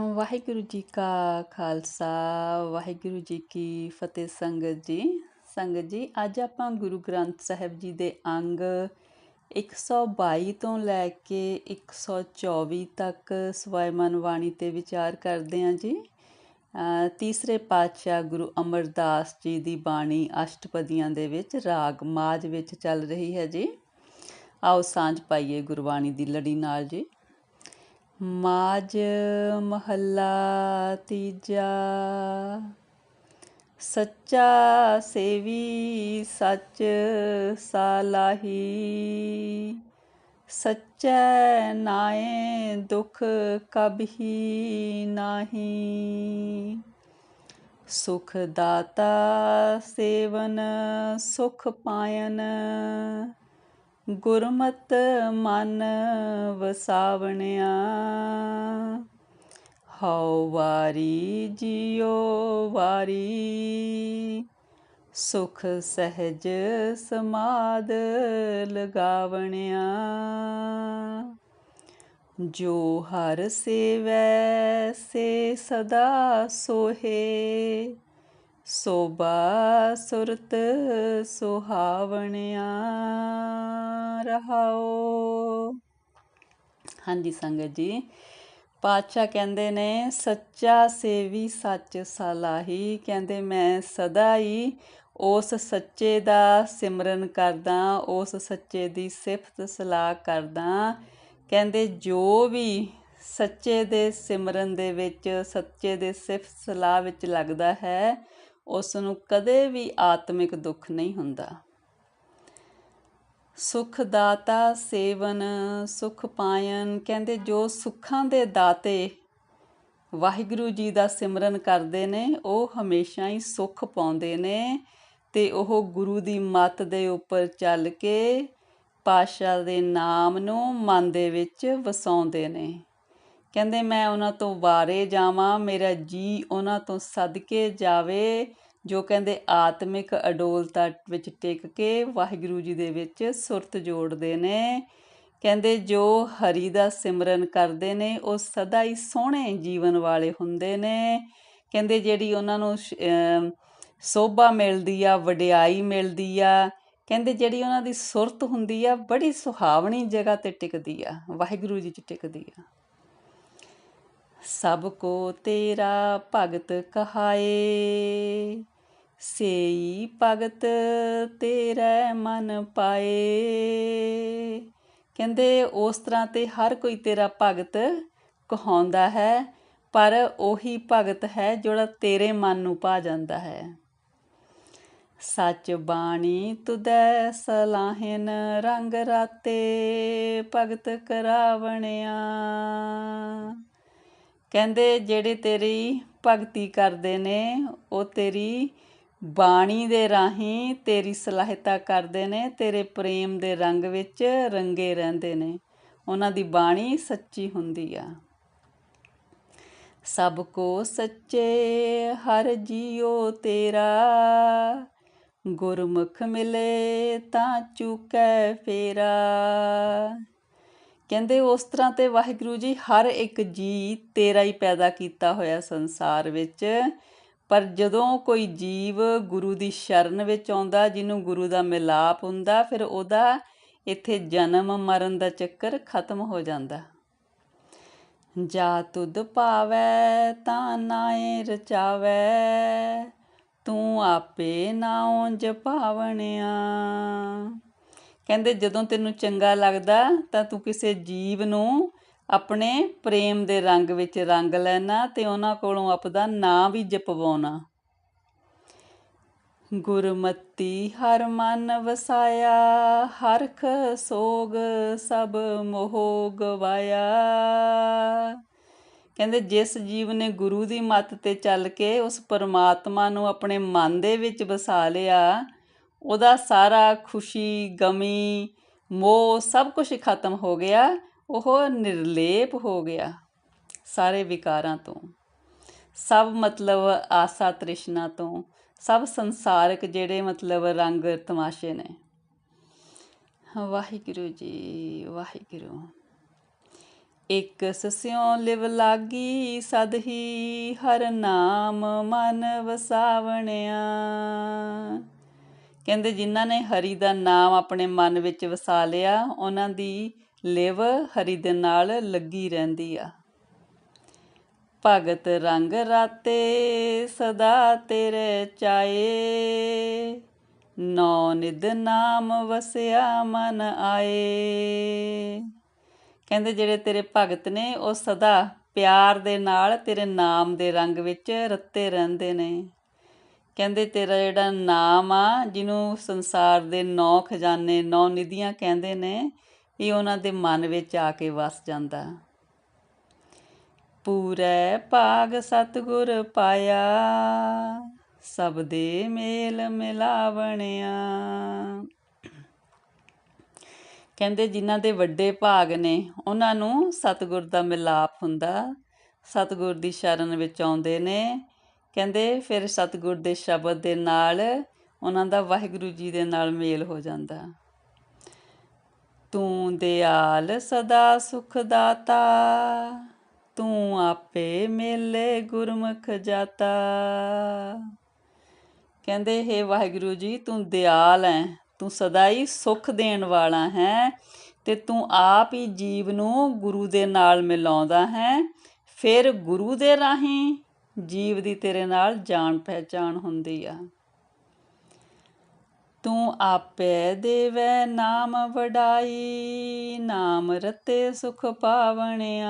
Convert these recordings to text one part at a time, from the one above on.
ਵਾਹਿਗੁਰੂ ਜੀ ਕਾ ਖਾਲਸਾ, ਵਾਹਿਗੁਰੂ ਜੀ ਕੀ ਫਤਿਹ ਸੰਗਤ ਜੀ। ਸੰਗਤ ਜੀ, ਅੱਜ ਆਪਾਂ ਗੁਰੂ ਗ੍ਰੰਥ ਸਾਹਿਬ ਜੀ ਦੇ ਅੰਗ 122 ਤੋਂ ਲੈ ਕੇ 124 ਤੱਕ ਸਵੈਮਨ ਬਾਣੀ ਤੇ ਵਿਚਾਰ ਕਰਦੇ ਹਾਂ ਜੀ। ਤੀਸਰੇ ਪਾਤਸ਼ਾਹ ਗੁਰੂ ਅਮਰਦਾਸ ਜੀ ਦੀ ਬਾਣੀ ਅਸ਼ਟਪਦੀਆਂ ਦੇ ਵਿੱਚ ਰਾਗ ਮਾਝ ਵਿੱਚ ਚੱਲ ਰਹੀ ਹੈ ਜੀ। ਆਓ ਸਾਂਝ ਪਾਈਏ ਗੁਰਬਾਣੀ ਦੀ ਲੜੀ ਨਾਲ ਜੀ। ਮਾਝ ਮਹੱਲਾ ਤੀਜਾ। ਸੱਚਾ ਸੇਵੀ ਸੱਚ ਸਾਲਾਹੀ। ਸੱਚੈ ਨਾਏ ਦੁਖ ਕਬਹੀ ਨਾਹੀ। ਸੁਖ ਦਾਤਾ ਸੇਵਨ ਸੁਖ ਪਾਇਨ। ਗੁਰਮਤ ਮਨ ਵਸਾਵਣਿਆ, ਹਉ ਵਾਰੀ ਜਿਉ ਵਾਰੀ, ਸੁਖ ਸਹਿਜ ਸਮਾਦ ਲਗਾਵਣਿਆ। ਜੋ ਹਰ ਸੇਵੈ, ਸੇ ਸਦਾ ਸੋਹੇ ਸੋਭਾ ਸੁਰਤ ਸੁਹਾਵਣਿਆ ਰਹਾਓ। ਹਾਂਜੀ ਸੰਗਤ ਜੀ, ਪਾਤਸ਼ਾਹ ਕਹਿੰਦੇ ਨੇ, ਸੱਚਾ ਸੇਵੀ ਸੱਚ ਸਲਾਹੀ। ਕਹਿੰਦੇ, ਮੈਂ ਸਦਾ ਹੀ ਉਸ ਸੱਚੇ ਦਾ ਸਿਮਰਨ ਕਰਦਾ, ਉਸ ਸੱਚੇ ਦੀ ਸਿਫਤ ਸਲਾਹ ਕਰਦਾ। ਕਹਿੰਦੇ, ਜੋ ਵੀ ਸੱਚੇ ਦੇ ਸਿਮਰਨ ਦੇ ਵਿੱਚ, ਸੱਚੇ ਦੇ ਸਿਫਤ ਸਲਾਹ ਵਿੱਚ ਲੱਗਦਾ ਹੈ ਉਸ ਨੂੰ ਕਦੇ ਵੀ ਆਤਮਿਕ ਦੁੱਖ ਨਹੀਂ ਹੁੰਦਾ। ਸੁਖ ਦਾਤਾ ਸੇਵਨ, ਸੁਖ ਪਾਇਨ, ਕਹਿੰਦੇ ਜੋ ਸੁੱਖਾਂ ਦੇ ਦਾਤੇ ਵਾਹਿਗੁਰੂ ਜੀ ਦਾ ਸਿਮਰਨ ਕਰਦੇ ਨੇ, ਉਹ ਹਮੇਸ਼ਾ ਹੀ ਸੁੱਖ ਪਾਉਂਦੇ ਨੇ ਤੇ ਉਹ ਗੁਰੂ ਦੀ ਮੱਤ ਦੇ ਉੱਪਰ ਚੱਲ ਕੇ ਪਾਸ਼ਾ ਦੇ ਨਾਮ ਨੂੰ ਮਨ ਦੇ ਵਿੱਚ ਵਸਾਉਂਦੇ ਨੇ। ਕਹਿੰਦੇ, ਮੈਂ ਉਹਨਾਂ ਤੋਂ ਵਾਰੇ ਜਾਵਾਂ, ਮੇਰਾ ਜੀ ਉਹਨਾਂ ਤੋਂ ਸਦਕੇ ਜਾਵੇ। ਜੋ ਕਹਿੰਦੇ, ਆਤਮਿਕ ਅਡੋਲਤਾ ਵਿੱਚ ਟਿਕ ਕੇ ਵਾਹਿਗੁਰੂ ਜੀ ਦੇ ਵਿੱਚ ਸੁਰਤ ਜੋੜਦੇ ਨੇ। ਕਹਿੰਦੇ, ਜੋ ਹਰੀ ਦਾ ਸਿਮਰਨ ਕਰਦੇ ਨੇ, ਉਹ ਸਦਾ ਹੀ ਸੋਹਣੇ ਜੀਵਨ ਵਾਲੇ ਹੁੰਦੇ ਨੇ। ਕਹਿੰਦੇ, ਜਿਹੜੀ ਉਹਨਾਂ ਨੂੰ ਸੋਭਾ ਮਿਲਦੀ ਆ, ਵਡਿਆਈ ਮਿਲਦੀ ਆ, ਕਹਿੰਦੇ, ਜਿਹੜੀ ਉਹਨਾਂ ਦੀ ਸੁਰਤ ਹੁੰਦੀ ਆ, ਬੜੀ ਸੁਹਾਵਣੀ ਜਗ੍ਹਾ ਤੇ ਟਿਕਦੀ ਆ, ਵਾਹਿਗੁਰੂ ਜੀ 'ਚ ਟਿਕਦੀ ਆ। ਸਭ ਕੋ ਤੇਰਾ ਭਗਤ ਕਹਾਏ। ਸੇਈ ਭਗਤ ਤੇਰੇ ਮਨ ਪਾਏ। ਕਹਿੰਦੇ ਉਸ ਤਰ੍ਹਾਂ ਤੇ ਹਰ ਕੋਈ ਤੇਰਾ ਭਗਤ ਕਹਾਉਂਦਾ ਹੈ, ਪਰ ਉਹੀ ਭਗਤ ਹੈ ਜਿਹੜਾ ਤੇਰੇ ਮਨ ਨੂੰ ਪਾ ਜਾਂਦਾ ਹੈ। ਸੱਚ ਬਾਣੀ ਤੁਦੈ ਸਲਾਹਨ ਰੰਗ ਰਾਤੇ ਭਗਤ ਕਰਾਵਣਿਆ। ਕਹਿੰਦੇ, ਜਿਹੜੇ ਤੇਰੀ ਭਗਤੀ ਕਰਦੇ ਨੇ, ਉਹ ਤੇਰੀ ਬਾਣੀ ਦੇ ਰਾਹੀਂ ਤੇਰੀ ਸਲਾਹਤਾ ਕਰਦੇ ਨੇ, ਤੇਰੇ ਪ੍ਰੇਮ ਦੇ ਰੰਗ ਵਿੱਚ ਰੰਗੇ ਰਹਿੰਦੇ ਨੇ। ਉਹਨਾਂ ਦੀ ਬਾਣੀ ਸੱਚੀ ਹੁੰਦੀ ਆ। ਸਭ ਕੋ ਸੱਚੇ ਹਰ ਜੀਉ ਤੇਰਾ। ਗੁਰਮੁਖ ਮਿਲੇ ਤਾਂ ਚੁਕੈ ਫੇਰਾ। ਕਹਿੰਦੇ ਉਸ ਤਰ੍ਹਾਂ ਤੇ ਵਾਹਿਗੁਰੂ ਜੀ ਹਰ ਇੱਕ ਜੀ ਤੇਰਾ ਹੀ ਪੈਦਾ ਕੀਤਾ ਹੋਇਆ ਸੰਸਾਰ ਵਿੱਚ। ਪਰ ਜਦੋਂ ਕੋਈ ਜੀਵ ਗੁਰੂ ਦੀ ਸ਼ਰਨ ਵਿੱਚ ਆਉਂਦਾ, ਜਿਹਨੂੰ ਗੁਰੂ ਦਾ ਮਿਲਾਪ ਹੁੰਦਾ, ਫਿਰ ਉਹਦਾ ਇੱਥੇ ਜਨਮ ਮਰਨ ਦਾ ਚੱਕਰ ਖਤਮ ਹੋ ਜਾਂਦਾ। ਜਾ ਤੁਧ ਪਾਵੈ ਤਾਂ ਨਾਏ ਰਚਾਵੈ, ਤੂੰ ਆਪੇ ਨਾਉ ਜਪਾਵਣਿਆ ਕਹਿੰਦੇ ਜਦੋਂ ਤੈਨੂੰ ਚੰਗਾ ਲੱਗਦਾ ਤਾਂ ਤੂੰ ਕਿਸੇ ਜੀਵ ਨੂੰ ਆਪਣੇ ਪ੍ਰੇਮ ਦੇ ਰੰਗ ਵਿੱਚ ਰੰਗ ਲੈਣਾ ਤੇ ਉਹਨਾਂ ਕੋਲੋਂ ਆਪਦਾ ਨਾਂ ਵੀ ਜਪਵਾਉਣਾ। ਗੁਰਮਤੀ ਹਰ ਮਨ ਵਸਾਇਆ ਹਰਖ ਸੋਗ ਸਭ ਮੋਹ ਗਵਾਇਆ। ਕਹਿੰਦੇ ਜਿਸ ਜੀਵ ਨੇ ਗੁਰੂ ਦੀ ਮੱਤ ਤੇ ਚੱਲ ਕੇ ਉਸ ਪਰਮਾਤਮਾ ਨੂੰ ਆਪਣੇ ਮਨ ਦੇ ਵਿੱਚ ਵਸਾ ਲਿਆ ਉਹਦਾ ਸਾਰਾ ਖੁਸ਼ੀ, ਗਮੀ, ਮੋਹ ਸਭ ਕੁਝ ਖਤਮ ਹੋ ਗਿਆ। ਉਹ ਨਿਰਲੇਪ ਹੋ ਗਿਆ ਸਾਰੇ ਵਿਕਾਰਾਂ ਤੋਂ। ਸਭ ਮਤਲਬ ਆਸਾ ਤ੍ਰਿਸ਼ਨਾ ਤੋਂ। ਸਭ ਸੰਸਾਰਕ ਜਿਹੜੇ ਮਤਲਬ ਰੰਗ ਤਮਾਸ਼ੇ ਨੇ। ਵਾਹਿਗੁਰੂ ਜੀ, ਵਾਹਿਗੁਰੂ। ਇੱਕ ਸਸਿਓ ਲਿਵ ਲਾਗੀ, ਸਦ ਹੀ ਹਰ ਨਾਮ ਮਨ ਵਸਾਵਣਿਆ। ਕਹਿੰਦੇ ਜਿਨ੍ਹਾਂ ਨੇ ਹਰੀ ਦਾ ਨਾਮ ਆਪਣੇ ਮਨ ਵਿੱਚ ਵਸਾ ਲਿਆ, ਉਹਨਾਂ ਦੀ ਲਿਵ ਹਰੀ ਦੇ ਨਾਲ ਲੱਗੀ ਰਹਿੰਦੀ ਆ। ਭਗਤ ਰੰਗ ਰਾਤੇ ਸਦਾ ਤੇਰੇ ਚਾਏ। ਨੌ ਨਿਦ ਨਾਮ ਵਸਿਆ ਮਨ ਆਏ। ਕਹਿੰਦੇ ਜਿਹੜੇ ਤੇਰੇ ਭਗਤ ਨੇ, ਉਹ ਸਦਾ ਪਿਆਰ ਦੇ ਨਾਲ ਤੇਰੇ ਨਾਮ ਦੇ ਰੰਗ ਵਿੱਚ ਰੱਤੇ ਰਹਿੰਦੇ ਨੇ। ਕਹਿੰਦੇ ਤੇਰਾ ਜਿਹੜਾ ਨਾਮ ਆ, ਜਿਹਨੂੰ ਸੰਸਾਰ ਦੇ ਨੌ ਖਜ਼ਾਨੇ, ਨੌ ਨਿਧੀਆਂ ਕਹਿੰਦੇ ਨੇ, ਇਹ ਉਹਨਾਂ ਦੇ ਮਨ ਵਿੱਚ ਆ ਕੇ ਵਸ ਜਾਂਦਾ। ਪੂਰੇ ਭਾਗ ਸਤਗੁਰ ਪਾਇਆ, ਸਭ ਦੇ ਮੇਲ ਮਿਲਾਵਣਿਆ। ਕਹਿੰਦੇ ਜਿਨ੍ਹਾਂ ਦੇ ਵੱਡੇ ਭਾਗ ਨੇ, ਉਹਨਾਂ ਨੂੰ ਸਤਗੁਰ ਦਾ ਮਿਲਾਪ ਹੁੰਦਾ। ਸਤਗੁਰ ਦੀ ਸ਼ਰਨ ਵਿੱਚ ਆਉਂਦੇ ਨੇ ਕਹਿੰਦੇ ਫਿਰ ਸਤਿਗੁਰ ਦੇ ਸ਼ਬਦ ਦੇ ਨਾਲ ਉਹਨਾਂ ਦਾ ਵਾਹਿਗੁਰੂ ਜੀ ਦੇ ਨਾਲ ਮੇਲ ਹੋ ਜਾਂਦਾ। ਤੂੰ ਦਿਆਲ ਸਦਾ ਸੁਖ ਦਾਤਾ ਤੂੰ ਆਪੇ ਮੇਲੇ ਗੁਰਮੁਖ ਜਾਤਾ। ਕਹਿੰਦੇ, ਹੈ ਵਾਹਿਗੁਰੂ ਜੀ, ਤੂੰ ਦਿਆਲ ਹੈ, ਤੂੰ ਸਦਾ ਹੀ ਸੁਖ ਦੇਣ ਵਾਲਾ ਹੈ ਤੇ ਤੂੰ ਆਪ ਹੀ ਜੀਵ ਨੂੰ ਗੁਰੂ ਦੇ ਨਾਲ ਮਿਲਾਉਂਦਾ ਹੈ, ਫਿਰ ਗੁਰੂ ਦੇ ਰਾਹੀਂ ਜੀਵ ਦੀ ਤੇਰੇ ਨਾਲ ਜਾਣ ਪਹਿਚਾਣ ਹੁੰਦੀ ਆ। ਤੂੰ ਆਪੇ ਦੇਵੈ ਨਾਮ ਵਡਾਈ, ਨਾਮ ਰਤੇ ਸੁਖ ਪਾਵਣਿਆ।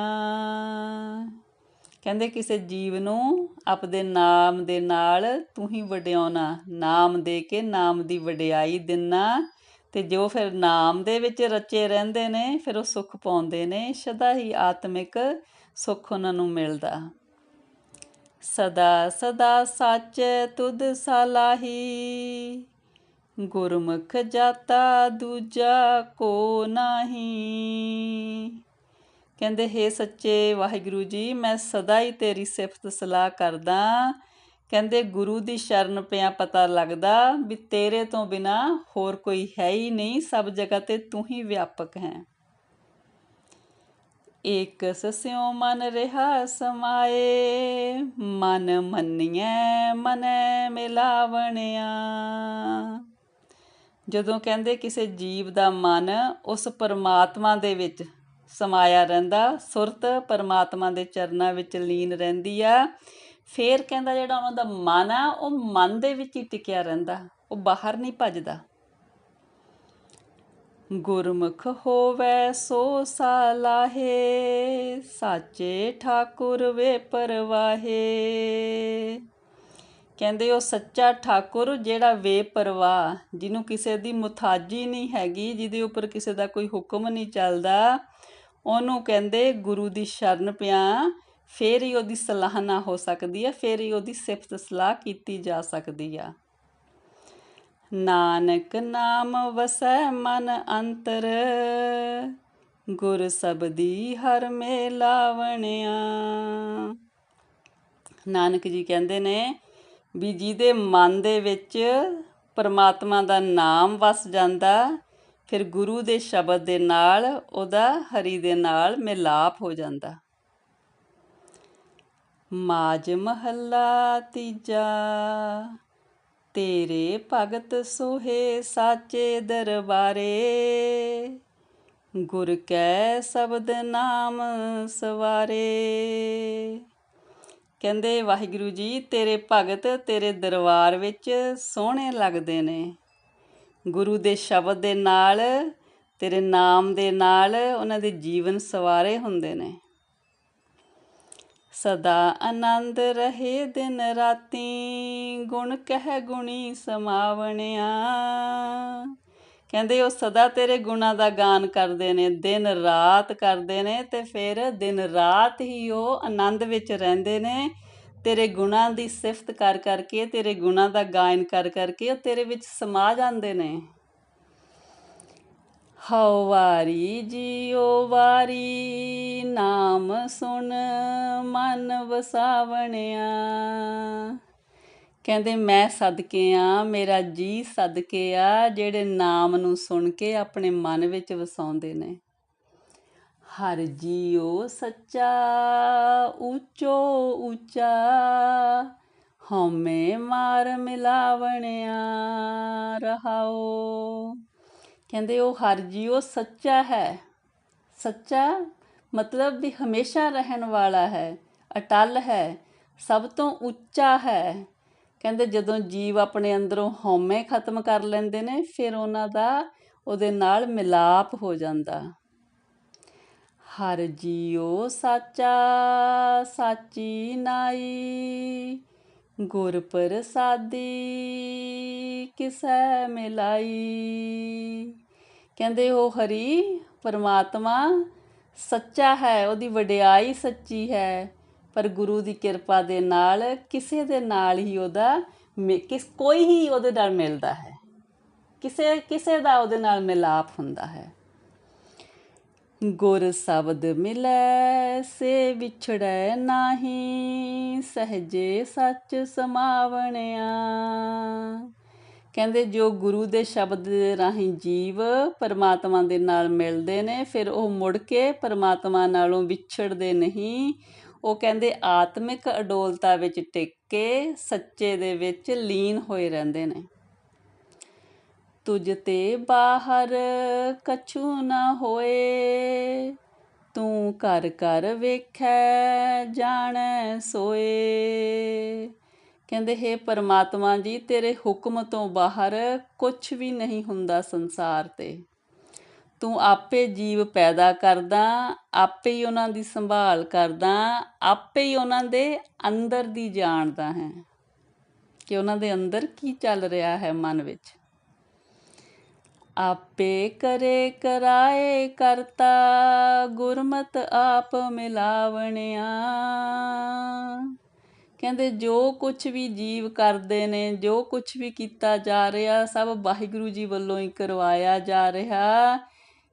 ਕਹਿੰਦੇ ਕਿਸੇ ਜੀਵ ਨੂੰ ਆਪਦੇ ਨਾਮ ਦੇ ਨਾਲ ਤੂੰ ਹੀ ਵਡਿਆਉਣਾ, ਨਾਮ ਦੇ ਕੇ ਨਾਮ ਦੀ ਵਡਿਆਈ ਦਿਨਾ। ਤੇ ਜੋ ਫਿਰ ਨਾਮ ਦੇ ਵਿੱਚ ਰਚੇ ਰਹਿੰਦੇ ਨੇ, ਫਿਰ ਉਹ ਸੁਖ ਪਾਉਂਦੇ ਨੇ, ਸਦਾ ਹੀ ਆਤਮਿਕ ਸੁਖ ਉਹਨਾਂ ਨੂੰ ਮਿਲਦਾ। ਸਦਾ ਸਦਾ ਸੱਚ ਤੁਧ ਸਲਾਹੀ। ਗੁਰਮੁਖ ਜਾਤਾ ਦੂਜਾ ਕੋ ਨਹੀਂ। ਕਹਿੰਦੇ, ਹੈ ਸੱਚੇ ਵਾਹਿਗੁਰੂ ਜੀ, ਮੈਂ ਸਦਾ ਹੀ ਤੇਰੀ ਸਿਫਤ ਸਲਾਹ ਕਰਦਾ। ਕਹਿੰਦੇ, ਗੁਰੂ ਦੀ ਸ਼ਰਨ ਪਿਆ ਪਤਾ ਲੱਗਦਾ ਵੀ ਤੇਰੇ ਤੋਂ ਬਿਨਾ ਹੋਰ ਕੋਈ ਹੈ ਹੀ ਨਹੀਂ, ਸਭ ਜਗ੍ਹਾ ਤੇ ਤੂੰ ਹੀ ਵਿਆਪਕ ਹੈ। ਏਕ ਸਸਿਓ ਮਨ ਰਹਾ ਸਮਾਏ, ਮਨ ਮੰਨੀਐ, ਮਨੈ ਮਿਲਾਵਣਿਆ। ਜਦੋਂ ਕਹਿੰਦੇ ਕਿਸੇ ਜੀਵ ਦਾ ਮਨ ਉਸ ਪਰਮਾਤਮਾ ਦੇ ਵਿੱਚ ਸਮਾਇਆ ਰਹਿੰਦਾ, ਸੁਰਤ ਪਰਮਾਤਮਾ ਦੇ ਚਰਨਾਂ ਵਿੱਚ ਲੀਨ ਰਹਿੰਦੀ ਆ, ਫੇਰ ਕਹਿੰਦਾ ਜਿਹੜਾ ਉਹਨਾਂ ਦਾ ਮਨ ਆ, ਉਹ ਮਨ ਦੇ ਵਿੱਚ ਹੀ ਟਿਕਿਆ ਰਹਿੰਦਾ, ਉਹ ਬਾਹਰ ਨਹੀਂ ਭੱਜਦਾ। ਗੁਰਮੁਖ ਹੋਵੇ ਸੋ ਸਾਲਾਹੇ, ਸਾਚੇ ਠਾਕੁਰ ਵੇ ਪਰਵਾਹੇ। ਕਹਿੰਦੇ ਉਹ ਸੱਚਾ ਠਾਕੁਰ ਜਿਹੜਾ ਵੇ ਪਰਵਾਹ, ਜਿਹਨੂੰ ਕਿਸੇ ਦੀ ਮੁਤਾਜੀ ਨਹੀਂ ਹੈਗੀ, ਜਿਹਦੇ ਉੱਪਰ ਕਿਸੇ ਦਾ ਕੋਈ ਹੁਕਮ ਨਹੀਂ ਚੱਲਦਾ, ਉਹਨੂੰ ਕਹਿੰਦੇ ਗੁਰੂ ਦੀ ਸ਼ਰਨ ਪਿਆ, ਫੇਰ ਹੀ ਉਹਦੀ ਸਲਾਹ ਨਾ ਹੋ ਸਕਦੀ ਹੈ, ਫੇਰ ਹੀ ਉਹਦੀ ਸਿਫਤ ਸਲਾਹ ਕੀਤੀ ਜਾ ਸਕਦੀ ਆ। ਨਾਨਕ ਨਾਮ ਵਸੈ ਮਨ ਅੰਤਰ, ਗੁਰ ਸਬਦੀ ਹਰ ਮੇ ਲਾਵਣਿਆ ਨਾਨਕ ਜੀ ਕਹਿੰਦੇ ਨੇ ਵੀ ਜਿਹਦੇ ਮਨ ਦੇ ਵਿੱਚ ਪਰਮਾਤਮਾ ਦਾ ਨਾਮ ਵਸ ਜਾਂਦਾ, ਫਿਰ ਗੁਰੂ ਦੇ ਸ਼ਬਦ ਦੇ ਨਾਲ ਉਹਦਾ ਹਰੀ ਦੇ ਨਾਲ ਮਿਲਾਪ ਹੋ ਜਾਂਦਾ। ਮਾਜ ਮਹੱਲਾ ਤੀਜਾ ਤੇਰੇ ਭਗਤ ਸੋਹੇ ਸਾਚੇ ਦਰਬਾਰੇ। ਗੁਰ ਕੈ ਸ਼ਬਦ ਨਾਮ ਸਵਾਰੇ। ਕਹਿੰਦੇ, ਵਾਹਿਗੁਰੂ ਜੀ, ਤੇਰੇ ਭਗਤ ਤੇਰੇ ਦਰਬਾਰ ਵਿੱਚ ਸੋਹਣੇ ਲੱਗਦੇ ਨੇ। ਗੁਰੂ ਦੇ ਸ਼ਬਦ ਦੇ ਨਾਲ, ਤੇਰੇ ਨਾਮ ਦੇ ਨਾਲ ਉਹਨਾਂ ਦੇ ਜੀਵਨ ਸਵਾਰੇ ਹੁੰਦੇ ਨੇ। ਸਦਾ ਆਨੰਦ ਰਹੇ ਦਿਨ ਰਾਤੀ, ਗੁਣ ਕਹਿ ਗੁਣੀ ਸਮਾਵਣਿਆ। ਕਹਿੰਦੇ ਉਹ ਸਦਾ ਤੇਰੇ ਗੁਣਾ ਦਾ ਗਾਨ ਕਰਦੇ ਨੇ, ਦਿਨ ਰਾਤ ਕਰਦੇ ਨੇ ਤੇ ਫਿਰ ਦਿਨ ਰਾਤ ਹੀ ਉਹ ਆਨੰਦ ਵਿੱਚ ਰਹਿੰਦੇ ਨੇ। ਤੇਰੇ ਗੁਣਾ ਦੀ ਸਿਫਤ ਕਰ ਕਰਕੇ, ਤੇਰੇ ਗੁਣਾ ਦਾ ਗਾਇਨ ਕਰ ਕਰਕੇ ਉਹ ਤੇਰੇ ਵਿੱਚ ਸਮਾ ਜਾਂਦੇ ਨੇ। ਹਉ ਜੀਓ ਵਾਰੀ, ਨਾਮ ਸੁਣ ਮਨ ਵਸਾਵਣਿਆ। ਕਹਿੰਦੇ, ਮੈਂ ਸਦਕੇ ਆ, ਮੇਰਾ ਜੀ ਸਦਕੇ ਆ, ਜਿਹੜੇ ਨਾਮ ਨੂੰ ਸੁਣ ਕੇ ਆਪਣੇ ਮਨ ਵਿੱਚ ਵਸਾਉਂਦੇ ਨੇ। ਹਰ ਜੀਓ ਸੱਚਾ, ਉੱਚੋ ਉੱਚਾ, ਹਉਮੈ ਮਾਰ ਮਿਲਾਵਣਿਆ ਰਹਾਓ। ਕਹਿੰਦੇ ਉਹ ਹਰ ਜੀਉ ਸੱਚਾ ਹੈ। ਸੱਚਾ ਮਤਲਬ ਵੀ ਹਮੇਸ਼ਾ ਰਹਿਣ ਵਾਲਾ ਹੈ। ਅਟਲ ਹੈ। ਸਭ ਤੋਂ ਉੱਚਾ ਹੈ। ਕਹਿੰਦੇ ਜਦੋਂ ਜੀਵ ਆਪਣੇ ਅੰਦਰੋਂ ਹਉਮੈ ਖਤਮ ਕਰ ਲੈਂਦੇ ਨੇ, ਫਿਰ ਉਹਨਾਂ ਦਾ ਉਹਦੇ ਨਾਲ ਮਿਲਾਪ ਹੋ ਜਾਂਦਾ। ਹਰ ਜੀਉ ਸਾਚਾ, ਸਾਚੀ ਨਾਈ। ਗੁਰ ਪ੍ਰਸਾਦੀ ਕਿਸੈ ਮਿਲਾਈ? ਕਹਿੰਦੇ ਉਹ ਹਰੀ ਪਰਮਾਤਮਾ ਸੱਚਾ ਹੈ, ਉਹਦੀ ਵਡਿਆਈ ਸੱਚੀ ਹੈ, ਪਰ ਗੁਰੂ ਦੀ ਕਿਰਪਾ ਦੇ ਨਾਲ ਕਿਸੇ ਦੇ ਨਾਲ ਹੀ ਉਹਦਾ ਮਿ- ਕਿਸ, ਕੋਈ ਹੀ ਉਹਦੇ ਨਾਲ ਮਿਲਦਾ ਹੈ। ਕਿਸੇ ਕਿਸੇ ਦਾ ਉਹਦੇ ਨਾਲ ਮਿਲਾਪ ਹੁੰਦਾ ਹੈ। ਗੁਰ ਸ਼ਬਦ ਮਿਲੈ, ਸੇ ਵਿਛੜੈ ਨਾਹੀ, ਸਹਜੇ ਸੱਚ ਸਮਾਵਣਿਆ। ਕਹਿੰਦੇ ਜੋ ਗੁਰੂ ਦੇ ਸ਼ਬਦ ਦੇ ਰਾਹੀਂ ਜੀਵ ਪਰਮਾਤਮਾ ਦੇ ਨਾਲ ਮਿਲਦੇ ਨੇ, ਫਿਰ ਉਹ ਮੁੜ ਕੇ ਪਰਮਾਤਮਾ ਨਾਲੋਂ ਵਿਛੜਦੇ ਨਹੀਂ। ਉਹ ਕਹਿੰਦੇ ਆਤਮਿਕ ਅਡੋਲਤਾ ਵਿੱਚ ਟਿਕ ਕੇ, ਸੱਚੇ ਦੇ ਵਿੱਚ ਲੀਨ ਹੋਏ ਰਹਿੰਦੇ ਨੇ। ਤੁਝ ਤੇ ਬਾਹਰ ਕਛੂ ਨਾ ਹੋਏ। ਤੂੰ ਕਰ ਕਰ ਵੇਖੈ, ਜਾਣੈ, ਸੋਏ। ਕਹਿੰਦੇ, ਹੈ ਪਰਮਾਤਮਾ ਜੀ, ਤੇਰੇ ਹੁਕਮ ਤੋਂ ਬਾਹਰ ਕੁਝ ਵੀ ਨਹੀਂ ਹੁੰਦਾ ਸੰਸਾਰ ਤੇ। ਤੂੰ ਆਪੇ ਜੀਵ ਪੈਦਾ ਕਰਦਾ, ਆਪੇ ਹੀ ਉਹਨਾਂ ਦੀ ਸੰਭਾਲ ਕਰਦਾ, ਆਪੇ ਹੀ ਉਹਨਾਂ ਦੇ ਅੰਦਰ ਦੀ ਜਾਣਦਾ ਹੈ। ਕਿ ਉਹਨਾਂ ਦੇ ਅੰਦਰ ਕੀ ਚੱਲ ਰਿਹਾ ਹੈ ਮਨ ਵਿੱਚ? ਆਪੇ ਕਰੇ ਕਰਾਏ ਕਰਤਾ, ਗੁਰਮਤ ਆਪ ਮਿਲਾਵਣਿਆ। ਕਹਿੰਦੇ, ਜੋ ਕੁਝ ਵੀ ਜੀਵ ਕਰਦੇ ਨੇ, ਜੋ ਕੁਝ ਵੀ ਕੀਤਾ ਜਾ ਰਿਹਾ, ਸਭ ਵਾਹਿਗੁਰੂ ਜੀ ਵੱਲੋਂ ਹੀ ਕਰਵਾਇਆ ਜਾ ਰਿਹਾ।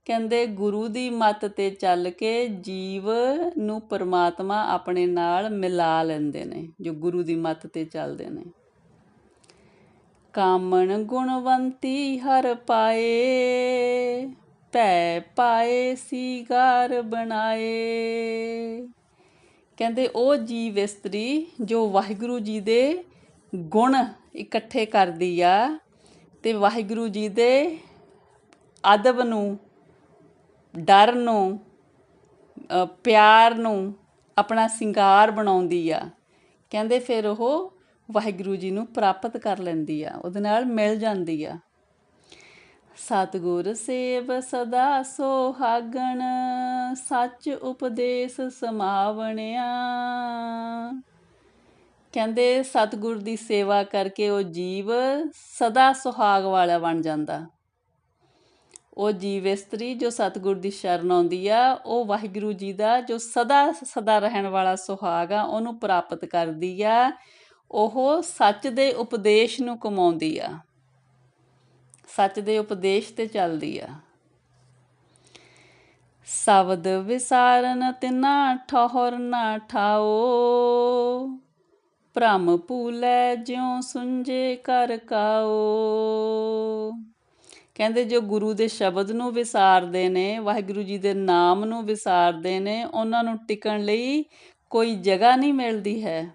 ਕਹਿੰਦੇ, ਗੁਰੂ ਦੀ ਮੱਤ ਤੇ ਚੱਲ ਕੇ ਜੀਵ ਨੂੰ ਪਰਮਾਤਮਾ ਆਪਣੇ ਨਾਲ ਮਿਲਾ ਲੈਂਦੇ ਨੇ, ਜੋ ਗੁਰੂ ਦੀ ਮੱਤ ਤੇ ਚੱਲਦੇ ਨੇ। ਕਾਮਣ ਗੁਣਵੰਤੀ ਹਰ ਪਾਏ, ਭੈ ਪਾਏ, ਸੀਗਾਰ ਬਣਾਏ। ਕਹਿੰਦੇ, ਉਹ ਜੀਵ ਇਸਤਰੀ ਜੋ ਵਾਹਿਗੁਰੂ ਜੀ ਦੇ ਗੁਣ ਇਕੱਠੇ ਕਰਦੀ ਆ ਤੇ ਵਾਹਿਗੁਰੂ ਜੀ ਦੇ ਅਦਬ ਨੂੰ, ਡਰ ਨੂੰ ਪਿਆਰ ਨੂੰ ਆਪਣਾ ਸਿੰਗਾਰ ਬਣਾਉਂਦੀ ਆ। ਕਹਿੰਦੇ ਫਿਰ ਉਹ ਵਾਹਿਗੁਰੂ ਜੀ ਨੂੰ ਪ੍ਰਾਪਤ ਕਰ ਲੈਂਦੀ ਆ, ਉਹਦੇ ਨਾਲ ਮਿਲ ਜਾਂਦੀ ਆ। ਸਤਿਗੁਰ ਸੇਵ ਸਦਾ ਸੁਹਾਗਣ, ਸੱਚ ਉਪਦੇਸ਼ ਸਮਾਵਣਿਆ। ਕਹਿੰਦੇ ਸਤਿਗੁਰ ਦੀ ਸੇਵਾ ਕਰਕੇ ਉਹ ਜੀਵ ਸਦਾ ਸੁਹਾਗ ਵਾਲਾ ਬਣ ਜਾਂਦਾ। ਉਹ ਜੀਵ ਇਸਤਰੀ ਜੋ ਸਤਿਗੁਰ ਦੀ ਸ਼ਰਨ ਆਉਂਦੀ ਆ, ਉਹ ਵਾਹਿਗੁਰੂ ਜੀ ਦਾ ਜੋ ਸਦਾ ਸਦਾ ਰਹਿਣ ਵਾਲਾ ਸੁਹਾਗ ਆ, ਉਹਨੂੰ ਪ੍ਰਾਪਤ ਕਰਦੀ ਆ। ਉਹ ਸੱਚ ਦੇ ਉਪਦੇਸ਼ ਨੂੰ ਕਮਾਉਂਦੀ ਆ। ਸੱਚ ਦੇ ਉਪਦੇਸ਼ ਤੇ ਚੱਲਦੀ ਆ। ਸ਼ਬਦ ਵਿਸਾਰਨ ਤਿਨਾ ਠਹਰ ਨਾ ਠਾਓ। ਭ੍ਰਮ ਭੂਲੇ ਜਿਉ ਸੁੰਜੇ ਕਰ ਕਾਓ। ਕਹਿੰਦੇ ਜੋ ਗੁਰੂ ਦੇ ਸ਼ਬਦ ਨੂੰ ਵਿਸਾਰਦੇ ਨੇ, ਵਾਹਿਗੁਰੂ ਜੀ ਦੇ ਨਾਮ ਨੂੰ ਵਿਸਾਰਦੇ ਨੇ, ਉਹਨਾਂ ਨੂੰ ਟਿਕਣ ਲਈ ਕੋਈ ਜਗ੍ਹਾ ਨਹੀਂ ਮਿਲਦੀ ਹੈ।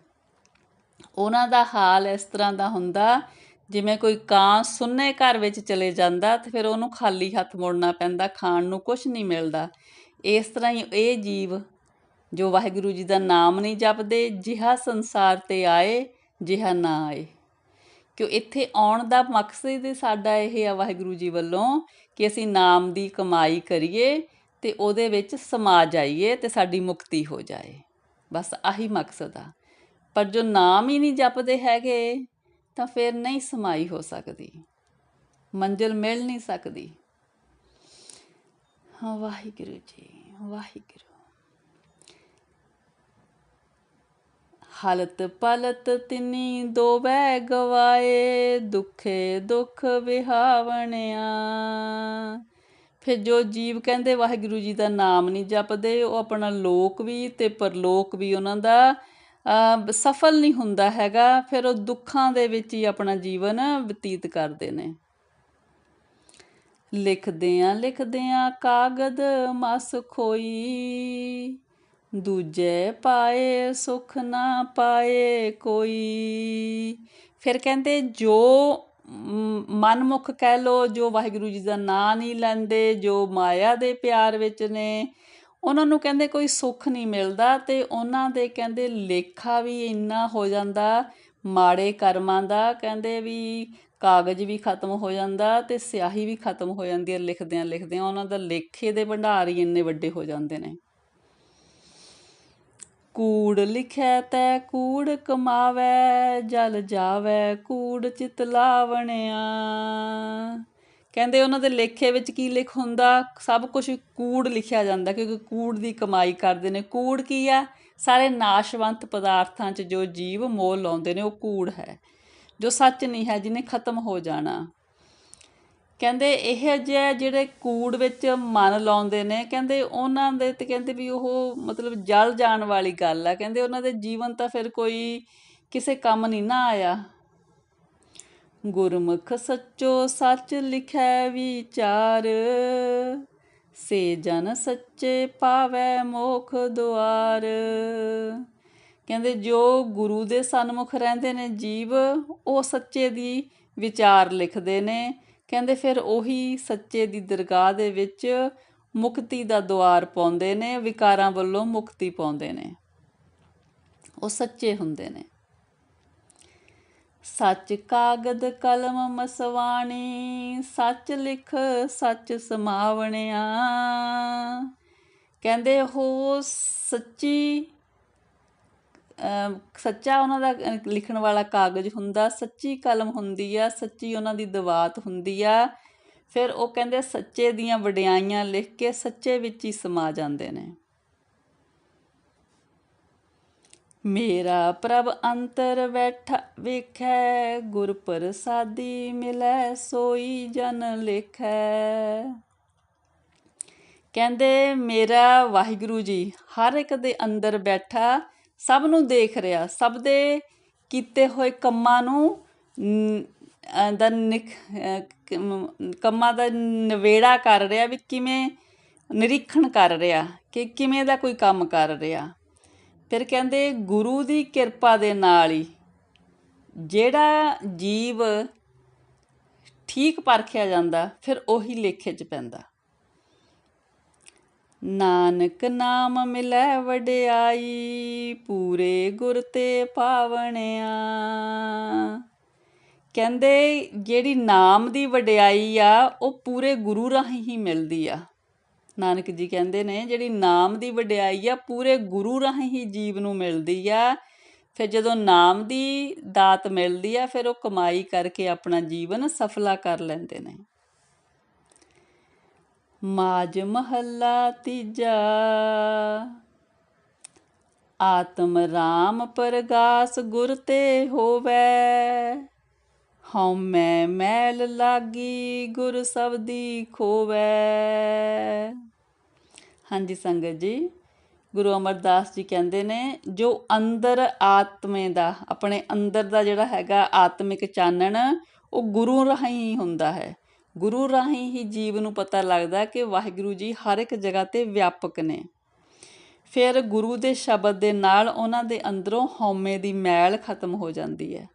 ਉਹਨਾਂ ਦਾ ਹਾਲ ਇਸ ਤਰ੍ਹਾਂ ਦਾ ਹੁੰਦਾ, ਜਿਵੇਂ ਕੋਈ ਕਾਂ ਸੁੰਨੇ ਘਰ ਵਿੱਚ ਚਲੇ ਜਾਂਦਾ ਤੇ ਫਿਰ ਉਹਨੂੰ ਖਾਲੀ ਹੱਥ ਮੁੜਨਾ ਪੈਂਦਾ, ਖਾਣ ਨੂੰ ਕੁਝ ਨਹੀਂ ਮਿਲਦਾ। ਇਸ ਤਰ੍ਹਾਂ ਹੀ ਇਹ ਜੀਵ ਜੋ ਵਾਹਿਗੁਰੂ ਜੀ ਦਾ ਨਾਮ ਨਹੀਂ ਜਪਦੇ, ਜਿਹਾ ਸੰਸਾਰ ਤੇ ਆਏ, ਜਿਹਾ ਨਾ ਆਏ। ਕਿ ਇੱਥੇ ਆਉਣ ਦਾ ਮਕਸਦ ਹੀ ਸਾਡਾ ਇਹ ਆ ਵਾਹਿਗੁਰੂ ਜੀ ਵੱਲੋਂ ਕਿ ਅਸੀਂ ਨਾਮ ਦੀ ਕਮਾਈ ਕਰੀਏ ਤੇ ਉਹਦੇ ਵਿੱਚ ਸਮਾ ਜਾਈਏ ਤੇ ਸਾਡੀ ਮੁਕਤੀ ਹੋ ਜਾਏ। ਬਸ ਆਹੀ ਮਕਸਦ ਆ। ਪਰ ਜੋ ਨਾਮ ਹੀ ਨਹੀਂ ਜਪਦੇ ਹੈਗੇ, ਤਾਂ ਫਿਰ ਨਹੀਂ ਸਮਾਈ ਹੋ ਸਕਦੀ। ਮੰਜ਼ਿਲ ਮਿਲ ਨਹੀਂ ਸਕਦੀ। ਹਾਂ, ਵਾਹਿਗੁਰੂ ਜੀ, ਵਾਹਿਗੁਰੂ। ਹਲਤ ਪਲਤ ਤਿਨੀ ਦੋਵੈ ਗਵਾਏ, ਦੁਖੇ ਦੁਖ ਵਿਹਾਵਣਿਆ। ਫਿਰ ਜੋ ਜੀਵ ਕਹਿੰਦੇ, ਵਾਹਿਗੁਰੂ ਜੀ ਦਾ ਨਾਮ ਨਹੀਂ ਜਪਦੇ, ਉਹ ਆਪਣਾ ਲੋਕ ਵੀ ਤੇ ਪਰਲੋਕ ਵੀ ਉਹਨਾਂ ਦਾ ਸਫਲ ਨਹੀਂ ਹੁੰਦਾ ਹੈਗਾ ਫਿਰ ਉਹ ਦੁੱਖਾਂ ਦੇ ਵਿੱਚ ਹੀ ਆਪਣਾ ਜੀਵਨ ਬਤੀਤ ਕਰਦੇ ਨੇ। ਲਿਖਦੇ ਲਿਖਦਿਆਂ ਕਾਗਦ ਮਸ ਖੋਈ ਦੂਜੇ ਪਾਏ ਸੁਖ ਨਾ ਪਾਏ ਕੋਈ। ਫਿਰ ਕਹਿੰਦੇ ਜੋ ਮ, ਮਨਮੁਖ ਕਹਿ ਲੋ ਜੋ ਵਾਹਿਗੁਰੂ ਜੀ ਦਾ ਨਾਂ ਨਹੀਂ ਲੈਂਦੇ ਜੋ ਮਾਇਆ ਦੇ ਪਿਆਰ ਵਿੱਚ ਨੇ ਉਹਨਾਂ ਨੂੰ ਕਹਿੰਦੇ ਕੋਈ ਸੁੱਖ ਨਹੀਂ ਮਿਲਦਾ ਤੇ ਉਹਨਾਂ ਦੇ ਕਹਿੰਦੇ ਲੇਖਾ ਵੀ ਇੰਨਾ ਹੋ ਜਾਂਦਾ, ਮਾੜੇ ਕਰਮਾਂ ਦਾ, ਕਹਿੰਦੇ ਵੀ ਕਾਗਜ਼ ਵੀ ਖਤਮ ਹੋ ਜਾਂਦਾ ਤੇ ਸਿਆਹੀ ਵੀ ਖਤਮ ਹੋ ਜਾਂਦੀ ਹੈ ਲਿਖਦਿਆਂ ਲਿਖਦਿਆਂ। ਉਹਨਾਂ ਦਾ ਲੇਖੇ ਦੇ ਭੰਡਾਰ ਹੀ ਇੰਨੇ ਵੱਡੇ ਹੋ ਜਾਂਦੇ ਨੇ। ਕੂੜ ਲਿਖੈ ਤੈ ਕੂੜ ਕਮਾਵੈ, ਜਲ ਜਾਵੈ ਕੂੜ ਚਿਤ ਲਾਵਣਿਆ। ਕਹਿੰਦੇ ਉਹਨਾਂ ਦੇ ਲੇਖੇ ਵਿੱਚ ਕੀ ਲਿਖ ਹੁੰਦਾ? ਸਭ ਕੁਝ ਕੂੜ ਲਿਖਿਆ ਜਾਂਦਾ ਕਿਉਂਕਿ ਕੂੜ ਦੀ ਕਮਾਈ ਕਰਦੇ ਨੇ। ਕੂੜ ਕੀ ਆ? ਸਾਰੇ ਨਾਸ਼ਵੰਤ ਪਦਾਰਥਾਂ 'ਚ ਜੋ ਜੀਵ ਮੋਲ ਲਾਉਂਦੇ ਨੇ ਉਹ ਕੂੜ ਹੈ, ਜੋ ਸੱਚ ਨਹੀਂ ਹੈ ਜਿਹਨੇ ਖਤਮ ਹੋ ਜਾਣਾ। ਕਹਿੰਦੇ ਇਹ ਜਿਹੇ ਜਿਹੜੇ ਕੂੜ ਵਿੱਚ ਮਨ ਲਾਉਂਦੇ ਨੇ। ਕਹਿੰਦੇ ਉਹਨਾਂ ਦੇ ਤੇ ਕਹਿੰਦੇ ਵੀ ਉਹ ਮਤਲਬ ਜਲ ਜਾਣ ਵਾਲੀ ਗੱਲ ਆ। ਕਹਿੰਦੇ ਉਹਨਾਂ ਦੇ ਜੀਵਨ ਤਾਂ ਫਿਰ ਕੋਈ ਕਿਸੇ ਕੰਮ ਨਹੀਂ ਨਾ ਆਇਆ। ਗੁਰਮੁਖ ਸੱਚੋ ਸੱਚ ਲਿਖੈ ਵਿਚਾਰ। ਸੇ ਜਨ ਸੱਚੇ ਪਾਵੈ ਮੋਖ ਦੁਆਰ। ਕਹਿੰਦੇ ਜੋ ਗੁਰੂ ਦੇ ਸਨਮੁਖ ਰਹਿੰਦੇ ਨੇ ਜੀਵ, ਉਹ ਸੱਚੇ ਦੀ ਵਿਚਾਰ ਲਿਖਦੇ ਨੇ। ਕਹਿੰਦੇ ਫਿਰ ਉਹੀ ਸੱਚੇ ਦੀ ਦਰਗਾਹ ਦੇ ਵਿੱਚ ਮੁਕਤੀ ਦਾ ਦੁਆਰ ਪਾਉਂਦੇ ਨੇ, ਵਿਕਾਰਾਂ ਵੱਲੋਂ ਮੁਕਤੀ ਪਾਉਂਦੇ ਨੇ। ਉਹ ਸੱਚੇ ਹੁੰਦੇ ਨੇ। ਸੱਚ ਕਾਗਦ ਕਲਮ ਮਸਵਾਣੀ, ਸੱਚ ਲਿਖ, ਸੱਚ ਸਮਾਵਣਿਆ। ਕਹਿੰਦੇ ਉਹ ਸੱਚੀ ਸੱਚਾ ਉਹਨਾਂ ਦਾ ਲਿਖਣ ਵਾਲਾ ਕਾਗਜ਼ ਹੁੰਦਾ, ਸੱਚੀ ਕਲਮ ਹੁੰਦੀ ਆ, ਸੱਚੀ ਉਹਨਾਂ ਦੀ ਦਵਾਤ ਹੁੰਦੀ ਆ। ਫਿਰ ਉਹ ਕਹਿੰਦੇ ਸੱਚੇ ਦੀਆਂ ਵਡਿਆਈਆਂ ਲਿਖ ਕੇ ਸੱਚੇ ਵਿੱਚ ਹੀ ਸਮਾ ਜਾਂਦੇ ਨੇ। ਮੇਰਾ ਪ੍ਰਭ ਅੰਤਰ ਬੈਠਾ ਵੇਖੈ, ਗੁਰ ਪ੍ਰਸਾਦੀ ਮਿਲੈ, ਸੋਈ ਜਨ ਲਿਖੈ। ਕਹਿੰਦੇ, ਮੇਰਾ ਵਾਹਿਗੁਰੂ ਜੀ, ਹਰ ਇੱਕ ਦੇ ਅੰਦਰ ਬੈਠਾ, ਸਭ ਨੂੰ ਦੇਖ ਰਿਹਾ, ਸਭ ਦੇ ਕੀਤੇ ਹੋਏ ਕੰਮਾਂ ਨੂੰ ਦਾ ਨਿਕ ਕੰਮਾਂ ਦਾ ਨਵੇੜਾ ਕਰ ਰਿਹਾ ਵੀ ਕਿਵੇਂ ਨਿਰੀਖਣ ਕਰ ਰਿਹਾ, ਕਿ ਕਿਵੇਂ ਦਾ ਕੋਈ ਕੰਮ ਕਰ ਰਿਹਾ। ਫਿਰ ਕਹਿੰਦੇ ਗੁਰੂ ਦੀ ਕਿਰਪਾ ਦੇ ਨਾਲ ਹੀ ਜਿਹੜਾ ਜੀਵ ਠੀਕ ਪਰਖਿਆ ਜਾਂਦਾ, ਫਿਰ ਉਹੀ ਲੇਖੇ 'ਚ ਪੈਂਦਾ। ਨਾਨਕ ਨਾਮ ਮਿਲੈ ਵਡਿਆਈ, ਪੂਰੇ ਗੁਰ ਤੇ ਪਾਵਣਿਆ। ਕਹਿੰਦੇ ਜਿਹੜੀ ਨਾਮ ਦੀ ਵਡਿਆਈ ਆ, ਉਹ ਪੂਰੇ ਗੁਰੂ ਰਾਹੀਂ ਹੀ ਮਿਲਦੀ ਆ। ਨਾਨਕ ਜੀ ਕਹਿੰਦੇ ਨੇ, ਜਿਹੜੀ ਨਾਮ ਦੀ ਵਡਿਆਈ ਆ, ਪੂਰੇ ਗੁਰੂ ਰਾਹੀਂ ਹੀ ਜੀਵ ਨੂੰ ਮਿਲਦੀ ਆ। ਫਿਰ ਜਦੋਂ ਨਾਮ ਦੀ ਦਾਤ ਮਿਲਦੀ ਆ, ਫਿਰ ਉਹ ਕਮਾਈ ਕਰਕੇ ਆਪਣਾ ਜੀਵਨ ਸਫਲਾ ਕਰ ਲੈਂਦੇ ਨੇ। ਮਾਜ ਮਹੱਲਾ ਤੀਜਾ। ਆਤਮ ਰਾਮ ਪਰਗਾਸ ਗੁਰ ਤੇ ਹੋਵੇ। ਹਉਮੈ ਮੈਲ ਲਾਗੀ, ਗੁਰ ਸਬਦੀ ਖੋਵੇ। ਹਾਂਜੀ ਸੰਗਤ ਜੀ, ਗੁਰੂ ਅਮਰਦਾਸ ਜੀ ਕਹਿੰਦੇ ਨੇ, ਜੋ ਅੰਦਰ ਆਤਮੇ ਦਾ, ਆਪਣੇ ਅੰਦਰ ਦਾ ਜਿਹੜਾ ਹੈਗਾ ਆਤਮਿਕ ਚਾਨਣ, ਉਹ ਗੁਰੂ ਰਾਹੀਂ ਹੀ ਹੁੰਦਾ ਹੈ। ਗੁਰੂ ਰਾਹੀਂ ਹੀ ਜੀਵ ਨੂੰ ਪਤਾ ਲੱਗਦਾ ਕਿ ਵਾਹਿਗੁਰੂ ਜੀ ਹਰ ਇੱਕ ਜਗ੍ਹਾ ਤੇ ਵਿਆਪਕ ਨੇ। ਫਿਰ ਗੁਰੂ ਦੇ ਸ਼ਬਦ ਦੇ ਨਾਲ ਉਹਨਾਂ ਦੇ ਅੰਦਰੋਂ ਹਉਮੈ ਦੀ ਮੈਲ ਖਤਮ ਹੋ ਜਾਂਦੀ ਹੈ।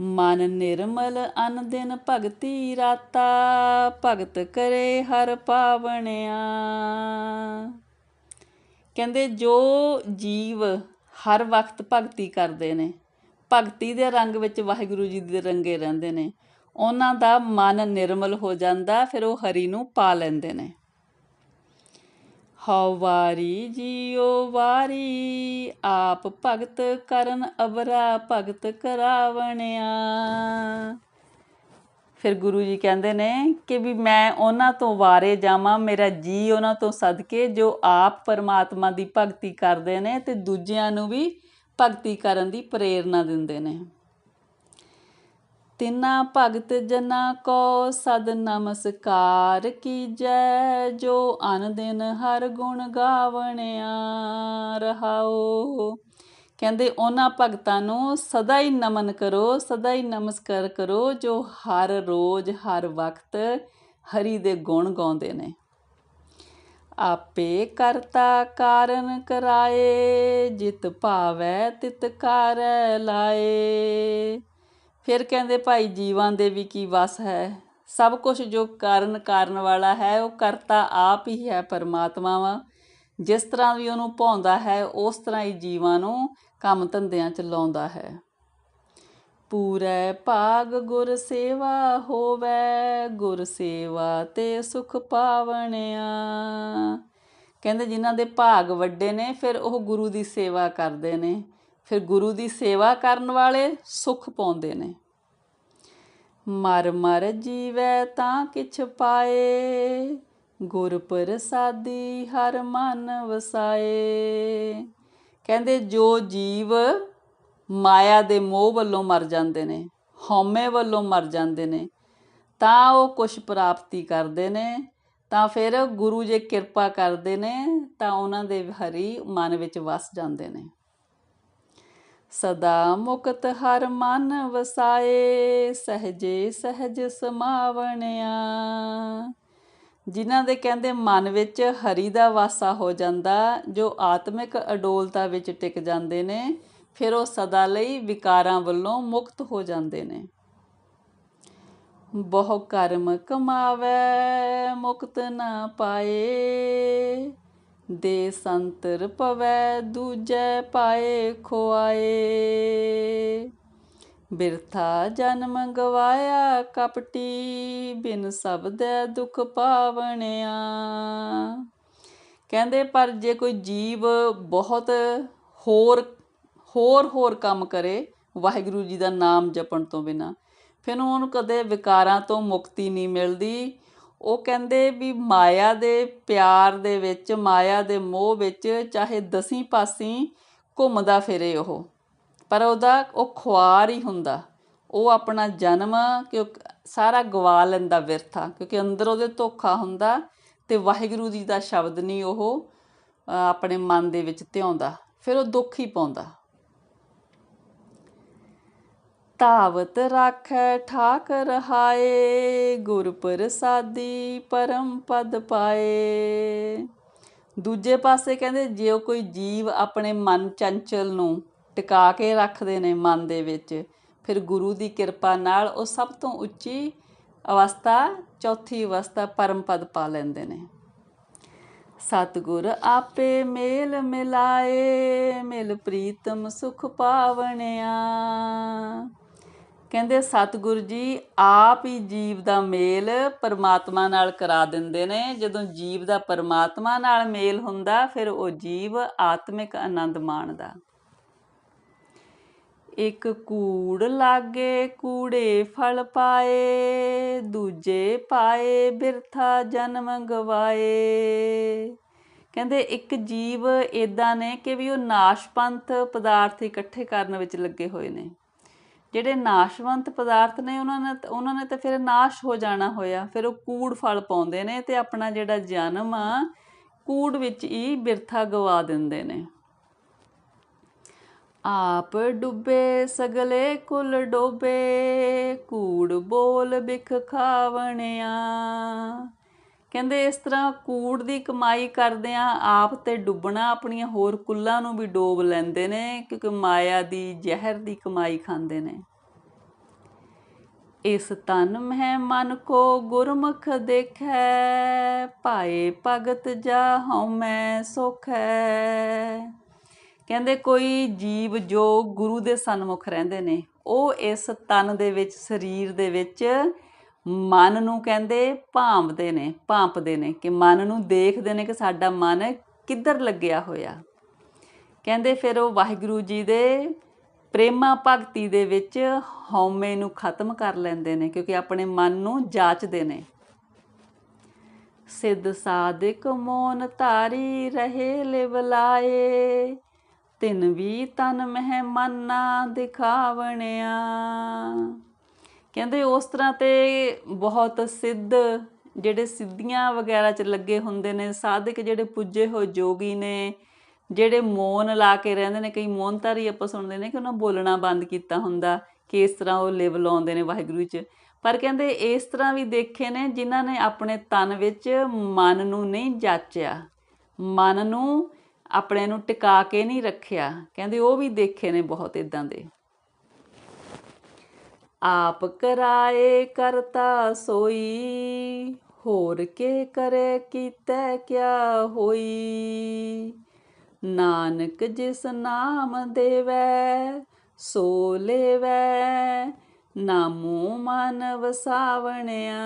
ਮਨ ਨਿਰਮਲ ਅਨ ਦਿਨ ਭਗਤੀ ਰਾਤਾ, ਭਗਤ ਕਰੇ ਹਰ ਪਾਵਣਿਆ। ਕਹਿੰਦੇ, ਜੋ ਜੀਵ ਹਰ ਵਕਤ ਭਗਤੀ ਕਰਦੇ ਨੇ, ਭਗਤੀ ਦੇ ਰੰਗ ਵਿੱਚ ਵਾਹਿਗੁਰੂ ਜੀ ਦੇ ਰੰਗੇ ਰਹਿੰਦੇ ਨੇ, ਉਹਨਾਂ ਦਾ ਮਨ ਨਿਰਮਲ ਹੋ ਜਾਂਦਾ, ਫਿਰ ਉਹ ਹਰੀ ਨੂੰ ਪਾ ਲੈਂਦੇ ਨੇ। ਹਉ ਵਾਰੀ ਜੀਓ ਵਾਰੀ, ਆਪ ਭਗਤ ਕਰਨ ਅਵਰਾ, ਭਗਤ ਕਰਾਵਣਿਆ। ਫਿਰ ਗੁਰੂ ਜੀ ਕਹਿੰਦੇ ਨੇ ਕਿ ਵੀ ਮੈਂ ਉਹਨਾਂ ਤੋਂ ਵਾਰੇ ਜਾਵਾਂ, ਮੇਰਾ ਜੀ ਉਹਨਾਂ ਤੋਂ ਸਦਕੇ, ਜੋ ਆਪ ਪਰਮਾਤਮਾ ਦੀ ਭਗਤੀ ਕਰਦੇ ਨੇ ਤੇ ਦੂਜਿਆਂ ਨੂੰ ਵੀ ਭਗਤੀ ਕਰਨ ਦੀ ਪ੍ਰੇਰਣਾ ਦਿੰਦੇ ਨੇ। ਤਿਨਾ ਭਗਤ ਜਨਾ ਕੋ ਸਦ ਨਮਸਕਾਰ ਕੀਜੈ ਜੋ ਅਨ ਦਿਨ ਹਰ ਗੁਣ ਗਾਵਣਿਆ ਰਹਾਓ ਕਹਿੰਦੇ ਉਹਨਾਂ ਭਗਤਾਂ ਨੂੰ ਸਦਾ ਹੀ ਨਮਨ ਕਰੋ, ਸਦਾ ਹੀ ਨਮਸਕਾਰ ਕਰੋ, ਜੋ ਹਰ ਰੋਜ਼, ਹਰ ਵਕਤ ਹਰੀ ਦੇ ਗੁਣ ਗਾਉਂਦੇ ਨੇ। ਆਪੇ ਕਰਤਾ ਕਾਰਨ ਕਰਾਏ, ਜਿਤ ਭਾਵੈ ਤਿਤ ਕਰੈ ਲਾਏ। ਫਿਰ ਕਹਿੰਦੇ ਭਾਈ ਜੀਵਾਂ ਦੇ ਵੀ ਕੀ ਵਸ ਹੈ? ਸਭ ਕੁਝ ਜੋ ਕਾਰਨ ਕਾਰਨ ਵਾਲਾ ਹੈ, ਉਹ ਕਰਤਾ ਆਪ ਹੀ ਹੈ ਪਰਮਾਤਮਾ ਵਾ ਜਿਸ ਤਰ੍ਹਾਂ ਵੀ ਉਹਨੂੰ ਭਾਉਂਦਾ ਹੈ, ਉਸ ਤਰ੍ਹਾਂ ਹੀ ਜੀਵਾਂ ਨੂੰ ਕੰਮ ਧੰਦਿਆਂ ਚ ਲਾਉਂਦਾ ਹੈ। ਪੂਰੈ ਭਾਗ ਗੁਰ ਸੇਵਾ ਹੋਵੇ, ਗੁਰ ਸੇਵਾ ਤੇ ਸੁਖ ਪਾਵਣਿਆ। ਕਹਿੰਦੇ ਜਿਨ੍ਹਾਂ ਦੇ ਭਾਗ ਵੱਡੇ ਨੇ, ਫਿਰ ਉਹ ਗੁਰੂ ਦੀ ਸੇਵਾ ਕਰਦੇ ਨੇ। ਫਿਰ ਗੁਰੂ ਦੀ ਸੇਵਾ ਕਰਨ ਵਾਲੇ ਸੁਖ ਪਾਉਂਦੇ ਨੇ। ਮਰ ਮਰ ਜੀਵੈ ਤਾਂ ਕਿਛ ਪਾਏ, ਗੁਰ ਪ੍ਰਸਾਦੀ ਹਰ ਮਨ ਵਸਾਏ। ਕਹਿੰਦੇ ਜੋ ਜੀਵ ਮਾਇਆ ਦੇ ਮੋਹ ਵੱਲੋਂ ਮਰ ਜਾਂਦੇ ਨੇ, ਹਉਮੈ ਵੱਲੋਂ ਮਰ ਜਾਂਦੇ ਨੇ, ਤਾਂ ਉਹ ਕੁਛ ਪ੍ਰਾਪਤੀ ਕਰਦੇ ਨੇ। ਤਾਂ ਫਿਰ ਗੁਰੂ ਜੇ ਕਿਰਪਾ ਕਰਦੇ ਨੇ, ਤਾਂ ਉਹਨਾਂ ਦੇ ਹਰੀ ਮਨ ਵਿੱਚ ਵਸ ਜਾਂਦੇ ਨੇ। ਸਦਾ ਮੁਕਤ ਹਰ ਮਨ ਵਸਾਏ, ਸਹਜੇ ਸਹਜ ਸਮਾਵਣਿਆ। ਜਿਨ੍ਹਾਂ ਦੇ ਕਹਿੰਦੇ ਮਨ ਵਿੱਚ ਹਰੀ ਦਾ ਵਾਸਾ ਹੋ ਜਾਂਦਾ, ਜੋ ਆਤਮਿਕ ਅਡੋਲਤਾ ਵਿੱਚ ਟਿਕ ਜਾਂਦੇ ਨੇ, ਫਿਰ ਉਹ ਸਦਾ ਲਈ ਵਿਕਾਰਾਂ ਵੱਲੋਂ ਮੁਕਤ ਹੋ ਜਾਂਦੇ ਨੇ। ਬਹੁ ਕਰਮ ਕਮਾਵੇ, ਮੁਕਤ ਨਾ ਪਾਏ। ਦੇ ਸੰਤਰ ਪਵੈ, ਦੂਜੈ ਪਾਏ ਖੁਆਏ। ਬਿਰਥਾ ਜਨਮ ਗਵਾਇਆ ਕਪਟੀ, ਬਿਨ ਸਬਦੈ ਦੁਖ ਪਾਵਣਿਆ। ਕਹਿੰਦੇ, ਪਰ ਜੇ ਕੋਈ ਜੀਵ ਬਹੁਤ ਹੋਰ ਹੋਰ ਹੋਰ ਕੰਮ ਕਰੇ, ਵਾਹਿਗੁਰੂ ਜੀ ਦਾ ਨਾਮ ਜਪਣ ਤੋਂ ਬਿਨਾ, ਫਿਰ ਉਹਨੂੰ ਕਦੇ ਵਿਕਾਰਾਂ ਤੋਂ ਮੁਕਤੀ ਨਹੀਂ ਮਿਲਦੀ। ਉਹ ਕਹਿੰਦੇ ਵੀ ਮਾਇਆ ਦੇ ਪਿਆਰ ਦੇ ਵਿੱਚ, ਮਾਇਆ ਦੇ ਮੋਹ ਵਿੱਚ ਚਾਹੇ ਦਸੀਂ ਪਾਸੀਂ ਘੁੰਮਦਾ ਫਿਰੇ ਉਹ। ਪਰ ਉਹਦਾ, ਉਹ ਖੁਆਰ ਹੀ ਹੁੰਦਾ। ਉਹ ਆਪਣਾ ਜਨਮ ਕਿਉਂ ਸਾਰਾ ਗਵਾ ਲੈਂਦਾ ਵਿਰਥਾ, ਕਿਉਂਕਿ ਅੰਦਰ ਉਹਦੇ ਧੋਖਾ ਹੁੰਦਾ ਤੇ ਵਾਹਿਗੁਰੂ ਜੀ ਦਾ ਸ਼ਬਦ ਨਹੀਂ ਉਹ ਆਪਣੇ ਮਨ ਦੇ ਵਿੱਚ ਧਿਆਉਂਦਾ। ਫਿਰ ਉਹ ਦੁੱਖ ਹੀ ਪਾਉਂਦਾ। ਤਾਵਤ ਰਾਖੈ ਠਾਕ ਰਹਾਏ ਗੁਰ ਪ੍ਰਸਾਦੀ ਪਰਮ ਪਦ ਪਾਏ। ਦੂਜੇ ਪਾਸੇ ਕਹਿੰਦੇ, ਜੇ ਕੋਈ ਜੀਵ ਆਪਣੇ ਮਨ ਚੰਚਲ ਨੂੰ ਟਿਕਾ ਕੇ ਰੱਖਦੇ ਨੇ ਮਨ ਦੇ ਵਿੱਚ, ਫਿਰ ਗੁਰੂ ਦੀ ਕਿਰਪਾ ਨਾਲ ਉਹ ਸਭ ਤੋਂ ਉੱਚੀ ਅਵਸਥਾ, ਚੌਥੀ ਅਵਸਥਾ ਪਰਮ ਪਦ ਪਾ ਲੈਂਦੇ ਨੇ। ਸਤਗੁਰ ਆਪੇ ਮੇਲ ਮਿਲਾਏ, ਮਿਲ ਪ੍ਰੀਤਮ ਸੁਖ ਪਾਵਣਿਆ। ਕਹਿੰਦੇ ਸਤਿਗੁਰੂ ਜੀ ਆਪ ਹੀ ਜੀਵ ਦਾ ਮੇਲ ਪਰਮਾਤਮਾ ਨਾਲ ਕਰਾ ਦਿੰਦੇ ਨੇ। ਜਦੋਂ ਜੀਵ ਦਾ ਪਰਮਾਤਮਾ ਨਾਲ ਮੇਲ ਹੁੰਦਾ, ਫਿਰ ਉਹ ਜੀਵ ਆਤਮਿਕ ਆਨੰਦ ਮਾਣਦਾ। ਇੱਕ ਕੂੜ ਲਾਗੇ ਕੂੜੇ ਫਲ ਪਾਏ, ਦੂਜੇ ਪਾਏ ਬਿਰਥਾ ਜਨਮ ਗਵਾਏ। ਕਹਿੰਦੇ ਇੱਕ ਜੀਵ ਇਦਾਂ ਨੇ ਕਿ ਵੀ ਉਹ ਨਾਸ਼ਪੰਥ ਪਦਾਰਥ ਇਕੱਠੇ ਕਰਨ ਵਿੱਚ ਲੱਗੇ ਹੋਏ ਨੇ। ਜਿਹੜੇ ਨਾਸ਼ਵੰਤ ਪਦਾਰਥ ਨੇ, ਉਹਨਾਂ ਨੇ ਉਹਨਾਂ ਨੇ ਤਾਂ ਫਿਰ ਨਾਸ਼ ਹੋ ਜਾਣਾ ਹੋਇਆ। ਫਿਰ ਉਹ ਕੂੜ ਫਲ ਪਾਉਂਦੇ ਨੇ ਤੇ ਆਪਣਾ ਜਿਹੜਾ ਜਨਮ ਆ, ਕੂੜ ਵਿੱਚ ਹੀ ਬਿਰਥਾ ਗਵਾ ਦਿੰਦੇ ਨੇ। ਆਪ ਡੁੱਬੇ, ਸਗਲੇ ਕੁਲ ਡੋਬੇ, ਕੂੜ ਬੋਲ ਬਿਖ ਖਾਵਣਿਆ। ਕਹਿੰਦੇ ਇਸ ਤਰ੍ਹਾਂ ਕੂੜ ਦੀ ਕਮਾਈ ਕਰਦਿਆਂ ਆਪ ਤੇ ਡੁੱਬਣਾ, ਆਪਣੀਆਂ ਹੋਰ ਕੁੱਲਾਂ ਨੂੰ ਵੀ ਡੋਬ ਲੈਂਦੇ ਨੇ, ਕਿਉਂਕਿ ਮਾਇਆ ਦੀ ਜ਼ਹਿਰ ਦੀ ਕਮਾਈ ਖਾਂਦੇ ਨੇ। ਇਸ ਤਨ ਮਹਿ ਮਨ ਕੋ ਗੁਰਮੁਖ ਦੇਖੈ ਪਾਏ ਭਗਤ ਜਾ ਹਉ ਮੈਂ ਸੁਖੈ। ਕਹਿੰਦੇ ਕੋਈ ਜੀਵ ਜੋ ਗੁਰੂ ਦੇ ਸਨਮੁਖ ਰਹਿੰਦੇ ਨੇ, ਉਹ ਇਸ ਤਨ ਦੇ ਵਿੱਚ, ਸਰੀਰ ਦੇ ਵਿੱਚ ਮਨ ਨੂੰ ਕਹਿੰਦੇ ਭਾਂਪਦੇ ਨੇ ਭਾਂਪਦੇ ਨੇ ਕਿ ਮਨ ਨੂੰ ਦੇਖਦੇ ਨੇ ਕਿ ਸਾਡਾ ਮਨ ਕਿੱਧਰ ਲੱਗਿਆ ਹੋਇਆ। ਕਹਿੰਦੇ ਫਿਰ ਉਹ ਵਾਹਿਗੁਰੂ ਜੀ ਦੇ ਪ੍ਰੇਮਾ ਭਗਤੀ ਦੇ ਵਿੱਚ ਹਉਮੈ ਨੂੰ ਖਤਮ ਕਰ ਲੈਂਦੇ ਨੇ ਕਿਉਂਕਿ ਆਪਣੇ ਮਨ ਨੂੰ ਜਾਚਦੇ ਨੇ। ਸਿੱਧ ਸਾਧਿਕ ਮੋਨ ਧਾਰੀ ਰਹੇ ਲਿਵਲਾਏ ਤਿਨ ਵੀ ਤਨ ਮਹਿ ਮਨਾ ਦਿਖਾਵਣਿਆ। ਕਹਿੰਦੇ ਉਸ ਤਰ੍ਹਾਂ ਤੇ ਬਹੁਤ ਸਿੱਧ ਜਿਹੜੇ ਸਿੱਧੀਆਂ ਵਗੈਰਾ ਚ ਲੱਗੇ ਹੁੰਦੇ ਨੇ, ਸਾਧਕ ਜਿਹੜੇ ਪੁੱਜੇ ਹੋਏ ਜੋਗੀ ਨੇ, ਜਿਹੜੇ ਮੌਨ ਲਾ ਕੇ ਰਹਿੰਦੇ ਨੇ, ਕਈ ਮੌਨਤਾਰੀ ਆਪਾਂ ਸੁਣਦੇ ਨੇ ਕਿ ਉਹਨਾਂ ਬੋਲਣਾ ਬੰਦ ਕੀਤਾ ਹੁੰਦਾ ਕਿ ਇਸ ਤਰ੍ਹਾਂ ਉਹ ਲਿਵ ਲਾਉਂਦੇ ਨੇ ਵਾਹਿਗੁਰੂ 'ਚ। ਪਰ ਕਹਿੰਦੇ ਇਸ ਤਰ੍ਹਾਂ ਵੀ ਦੇਖੇ ਨੇ ਜਿਨ੍ਹਾਂ ਨੇ ਆਪਣੇ ਤਨ ਵਿੱਚ ਮਨ ਨੂੰ ਨਹੀਂ ਜਾਚਿਆ, ਮਨ ਨੂੰ ਆਪਣੇ ਨੂੰ ਟਿਕਾ ਕੇ ਨਹੀਂ ਰੱਖਿਆ। ਕਹਿੰਦੇ ਉਹ ਵੀ ਦੇਖੇ ਨੇ ਬਹੁਤ ਇਦਾਂ ਦੇ। ਆਪ ਕਰਾਏ ਕਰਤਾ ਸੋਈ, ਹੋਰ ਕੇ ਕਰੇ ਕੀਤੈ ਕਿਆ ਹੋਈ? ਨਾਨਕ ਜਿਸ ਨਾਮ ਦੇਵੈ, ਸੋ ਲੇਵੈ, ਨਾਮੋ ਮਨ ਵਸਾਵਣਿਆ।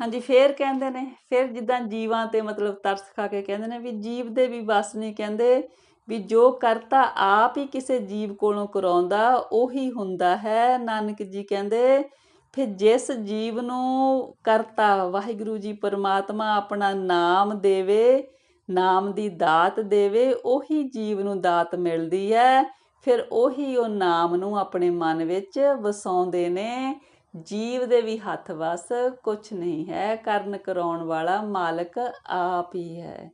ਹਾਂਜੀ, ਫੇਰ ਕਹਿੰਦੇ ਨੇ, ਫਿਰ ਜਿੱਦਾਂ ਜੀਵਾਂ ਤੇ ਮਤਲਬ ਤਰਸ ਖਾ ਕੇ ਕਹਿੰਦੇ ਨੇ ਵੀ ਜੀਵ ਦੇ ਵੀ ਬਸ ਨਹੀਂ ਕਹਿੰਦੇ। ਵੀ ਜੋ ਕਰਤਾ ਆਪ ਹੀ ਕਿਸੇ ਜੀਵ ਕੋਲੋਂ ਕਰਾਉਂਦਾ, ਉਹੀ ਹੁੰਦਾ ਹੈ। ਨਾਨਕ ਜੀ ਕਹਿੰਦੇ, ਫਿਰ ਜਿਸ ਜੀਵ ਨੂੰ ਕਰਤਾ ਵਾਹਿਗੁਰੂ ਜੀ ਪਰਮਾਤਮਾ ਆਪਣਾ ਨਾਮ ਦੇਵੇ, ਨਾਮ ਦੀ ਦਾਤ ਦੇਵੇ, ਉਹੀ ਜੀਵ ਨੂੰ ਦਾਤ ਮਿਲਦੀ ਹੈ। ਫਿਰ ਉਹੀ ਉਹ ਨਾਮ ਨੂੰ ਆਪਣੇ ਮਨ ਵਿੱਚ ਵਸਾਉਂਦੇ ਨੇ। ਜੀਵ ਦੇ ਵੀ ਹੱਥ ਵਸ ਕੁਝ ਨਹੀਂ ਹੈ। ਕਰਨ ਕਰਾਉਣ ਵਾਲਾ ਮਾਲਕ ਆਪ ਹੀ ਹੈ।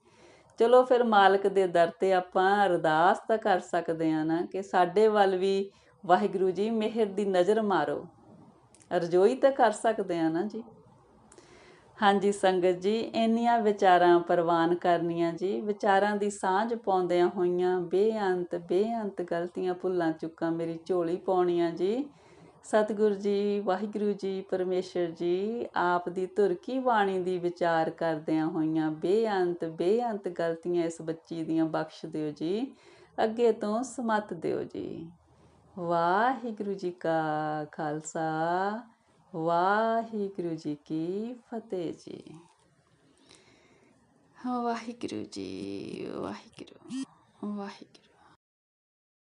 ਚਲੋ ਫਿਰ ਮਾਲਕ ਦੇ ਦਰ ਤੇ ਆਪਾਂ ਅਰਦਾਸ ਤਾਂ ਕਰ ਸਕਦੇ ਆ ਨਾ ਕਿ ਸਾਡੇ ਵੱਲ ਵੀ ਵਾਹਿਗੁਰੂ ਜੀ ਮਿਹਰ ਦੀ ਨਜ਼ਰ ਮਾਰੋ। ਰਜੋਈ ਤਾਂ ਕਰ ਸਕਦੇ ਆ ਨਾ ਜੀ। ਹਾਂਜੀ ਸੰਗਤ ਜੀ, ਇੰਨੀਆਂ ਵਿਚਾਰਾਂ ਪ੍ਰਵਾਨ ਕਰਨੀਆਂ ਜੀ। ਵਿਚਾਰਾਂ ਦੀ ਸਾਂਝ ਪਾਉਂਦਿਆਂ ਹੋਈਆਂ ਬੇਅੰਤ ਬੇਅੰਤ ਗਲਤੀਆਂ ਭੁੱਲਾਂ ਚੁੱਕਾਂ ਮੇਰੀ ਝੋਲੀ ਪਾਉਣੀਆਂ ਜੀ। ਸਤਿਗੁਰੂ ਜੀ, ਵਾਹਿਗੁਰੂ ਜੀ, ਪਰਮੇਸ਼ਰ ਜੀ, ਆਪ ਦੀ ਧੁਰ ਕੀ ਬਾਣੀ ਦੀ ਵਿਚਾਰ ਕਰਦਿਆਂ ਹੋਈਆਂ ਬੇਅੰਤ ਬੇਅੰਤ ਗਲਤੀਆਂ ਇਸ ਬੱਚੀ ਦੀਆਂ ਬਖਸ਼ ਦਿਓ ਜੀ, ਅੱਗੇ ਤੋਂ ਸਮਤ ਦਿਓ ਜੀ। ਵਾਹਿਗੁਰੂ ਜੀ ਕਾ ਖਾਲਸਾ, ਵਾਹਿਗੁਰੂ ਜੀ ਕੀ ਫਤਿਹ ਜੀ। ਵਾਹਿਗੁਰੂ ਜੀ, ਵਾਹਿਗੁਰੂ ਵਾਹਿਗੁਰੂ।